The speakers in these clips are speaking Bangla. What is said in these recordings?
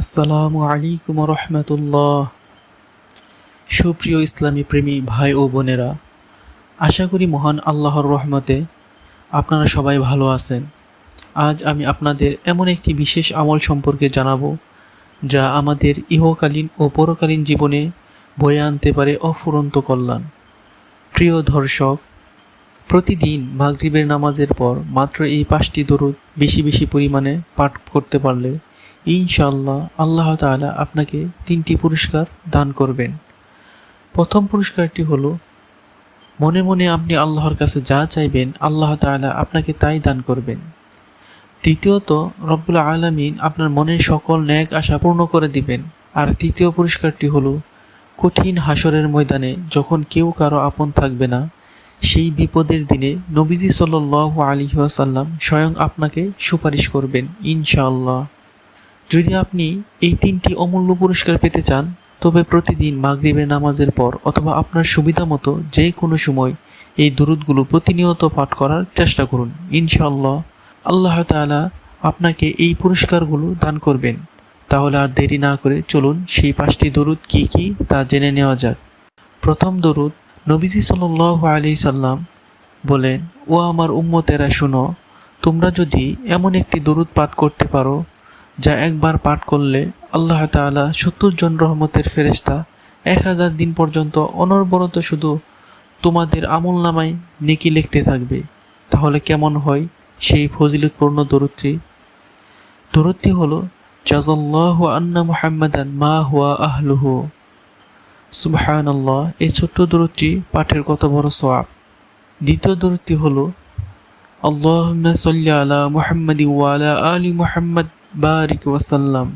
আসসালামু আলাইকুম রহমতুল্লাহ সুপ্রিয় ইসলামী প্রেমী ভাই ও বোনেরা, আশা করি মহান আল্লাহর রহমতে আপনারা সবাই ভালো আছেন। আজ আমি আপনাদের এমন একটি বিশেষ আমল সম্পর্কে জানাব, যা আমাদের ইহকালীন ও পরকালীন জীবনে বয়ে আনতে পারে অফুরন্ত কল্যাণ। প্রিয় দর্শক, প্রতিদিন মাগরিবের নামাজের পর মাত্র এই পাঁচটি দরুদ বেশি বেশি পরিমাণে পাঠ করতে পারলে ইনশাআল্লাহ আল্লাহ তাআলা আপনাকে তিনটি পুরস্কার দান করবেন। প্রথম পুরস্কারটি হলো, মনে মনে আপনি আল্লাহর কাছে যা চাইবেন, আল্লাহ তাআলা আপনাকে তাই দান করবেন। দ্বিতীয়ত, রব্বুল আলামিন আপনার মনের সকল ন্যাক আশা পূর্ণ করে দিবেন। আর তৃতীয় পুরস্কারটি হলো, কঠিন হাসরের ময়দানে যখন কেউ কারও আপন থাকবে না, সেই বিপদের দিনে নবীজি সাল্লাহ আলী ওয়াসাল্লাম স্বয়ং আপনাকে সুপারিশ করবেন, ইনশাআল্লাহ। যদি আপনি এই তিনটি অমূল্য পুরস্কার পেতে চান, তবে প্রতিদিন মাগরিবের নামাজের পর অথবা আপনার সুবিধা মতো যে কোনো সময় এই দুরুদগুলো প্রতিনিয়ত পাঠ করার চেষ্টা করুন। ইনশাআল্লাহ আল্লাহ তাআলা আপনাকে এই পুরস্কারগুলো দান করবেন। তাহলে আর দেরি না করে চলুন সেই পাঁচটি দরুদ কি কি তা জেনে নেওয়া যাক। প্রথম দরুদ, নবীজি সাল্লাহ আলি সাল্লাম বলেন, ও আমার উম্মতেরা, শুনো, তোমরা যদি এমন একটি দরুদ পাঠ করতে পারো যা একবার পাঠ করলে আল্লাহ তাআলা সত্তর জন রহমতের ফেরেশতা এক হাজার দিন পর্যন্ত অনর্বরত শুধু তোমাদের আমল নামায় নেকি লিখতে থাকবে। তাহলে কেমন হয় সেই ফজিলতপূর্ণ দরুদটি? দরুদটি হলো জাজাল্লাহ আন্না মুহাম্মাদান মা হুয়া আহলুহু। সুবহান আল্লাহ এই ছোট্ট দূরটি পাঠের কত বড় সোয়াব দ্বিতীয় দূরটি হলো আল্লাহ সাল্লি আলা মুহাম্মদ ওয়ালা আলী মুহাম্মদ। বারিক ওয়াসাল্লাম।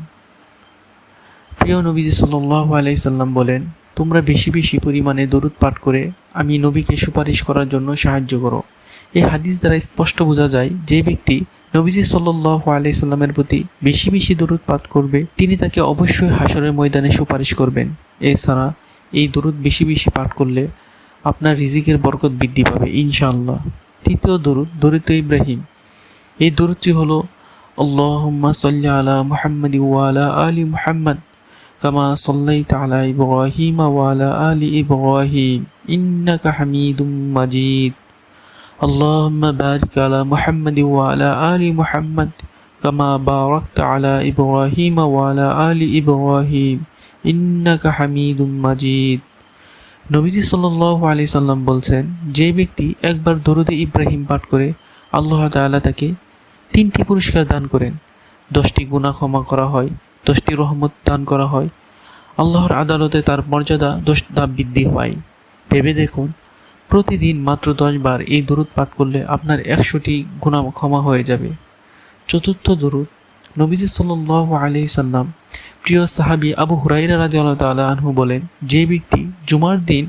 প্রিয় নবীজি সাল্লাহ আলাইসাল্লাম বলেন, তোমরা বেশি বেশি পরিমাণে দরুদ পাঠ করে আমি নবীকে সুপারিশ করার জন্য সাহায্য করো। এই হাদিস দ্বারা স্পষ্ট বোঝা যায়, যে ব্যক্তি নবীজি সাল্লাহ আলাইসাল্লামের প্রতি বেশি বেশি দরুদ পাঠ করবে, তিনি তাকে অবশ্যই হাসরের ময়দানে সুপারিশ করবেন। এছাড়া এই দরুদ বেশি বেশি পাঠ করলে আপনার রিজিকের বরকত বৃদ্ধি পাবে, ইনশাআল্লাহ। তৃতীয় দরুদ দরিত ইব্রাহিম। এই দরুদটি হলো আল্লাহুম্মা সাল্লি আলা মুহাম্মাদ ওয়ালা আলি মুহাম্মদ কামা সাল্লাইতা আলা ইব্রাহিম ওয়ালা আলি ইব্রাহিম ইন্নাকা হামিদুম মাজিদ اللهم بارك على محمد وعلى آل محمد كما باركت على إبراهيم وعلى آل إبراهيم ইন্নাকা হামিদুম মাজিদ নবীজি সাল্লাহ আলি সাল্লাম বলছেন যে ব্যক্তি একবার দরুদে ইব্রাহিম পাঠ করে আল্লাহ তাআলা তাকে তিনটি পুরস্কার দান করেন। দশটি গুণা ক্ষমা করা হয়, দশটি রহমত দান করা হয়। আল্লাহর আদালতে তার মর্যাদা দশ ধাপ বৃদ্ধি হয়। ভেবে দেখুন, প্রতিদিন মাত্র দশ বার এই দরুদ পাঠ করলে আপনার একশোটি গুণা ক্ষমা হয়ে যাবে। চতুর্থ দরুদ, নবীজি সাল্লাহ আলি সাল্লাম প্রিয় সাহাবি আবু হুরাইরা রাজি আল্লাহ আনহু বলেন, যে ব্যক্তি জুমার দিন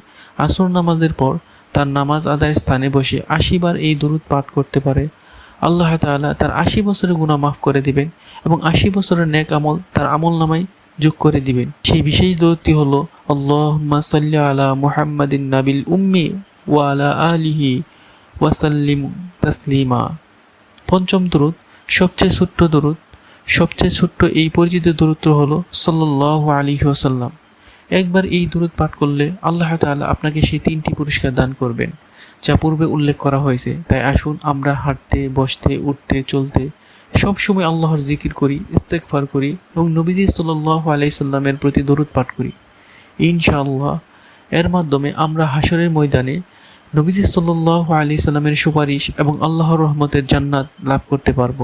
আসর নামাজের পর তার নামাজ আদায়ের স্থানে বসে আশি বার এই দরুদ পাঠ করতে পারে আল্লাহ তাআলা তার আশি বছরের গুণা মাফ করে দিবেন এবং আশি বছরের ন্যাক আমল তার আমল নামায় যোগ করে দিবেন। সেই বিশেষ দরুদটি হলো আল্লাহ সাল্লি আলা মুহাম্মাদিন নাবিল উম্মি ওয়ালা আলিহি ওয়াসাল্লিম তাসলিমা। পঞ্চম দরুদ, সবচেয়ে ছোট্ট দরুদ, সবচেয়ে ছোট্ট এই পরিচিত দূরত্ব হলো সাল্লাহ আলী ওসাল্লাম একবার এই দূরত পাঠ করলে আল্লাহ তাআলা আপনাকে সেই তিনটি পুরস্কার দান করবেন। যা পূর্বে উল্লেখ করা হয়েছে, তাই আসুন আমরা হাঁটতে, বসতে, উঠতে, চলতে সব সময় আল্লাহর জিকির করি ইস্তেকফার করি এবং নবীজি সাল্লাহ আলাইসাল্লামের প্রতি দরুদ পাঠ করি। ইনশাআল্লাহ, এর মাধ্যমে আমরা হাসরের ময়দানে নবীজি সাল্লাহ আলি সাল্লামের সুপারিশ এবং আল্লাহর রহমতের জান্নাত লাভ করতে পারব।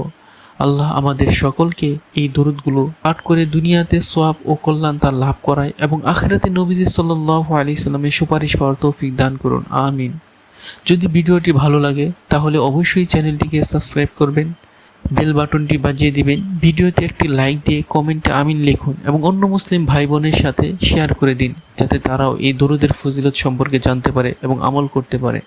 আল্লাহ আমাদের সকলকে এই দরুদগুলো পাঠ করে দুনিয়াতে সোয়াব ও কল্যাণ তার লাভ করায় এবং আখেরাতে নবীজি সাল্লাহ আলি সাল্লামের সুপারিশ পাওয়ার তৌফিক দান করুন। আমিন। যদি ভিডিওটি ভালো লাগে, তাহলে অবশ্যই চ্যানেলটিকে সাবস্ক্রাইব করবেন, বেল বাটনটি বাজিয়ে দিবেন, ভিডিওতে একটি লাইক দিয়ে কমেন্টে আমিন লিখুন এবং অন্য মুসলিম ভাই বোনের সাথে শেয়ার করে দিন, যাতে তারাও এই দরুদের ফজিলত সম্পর্কে জানতে পারে এবং আমল করতে পারে।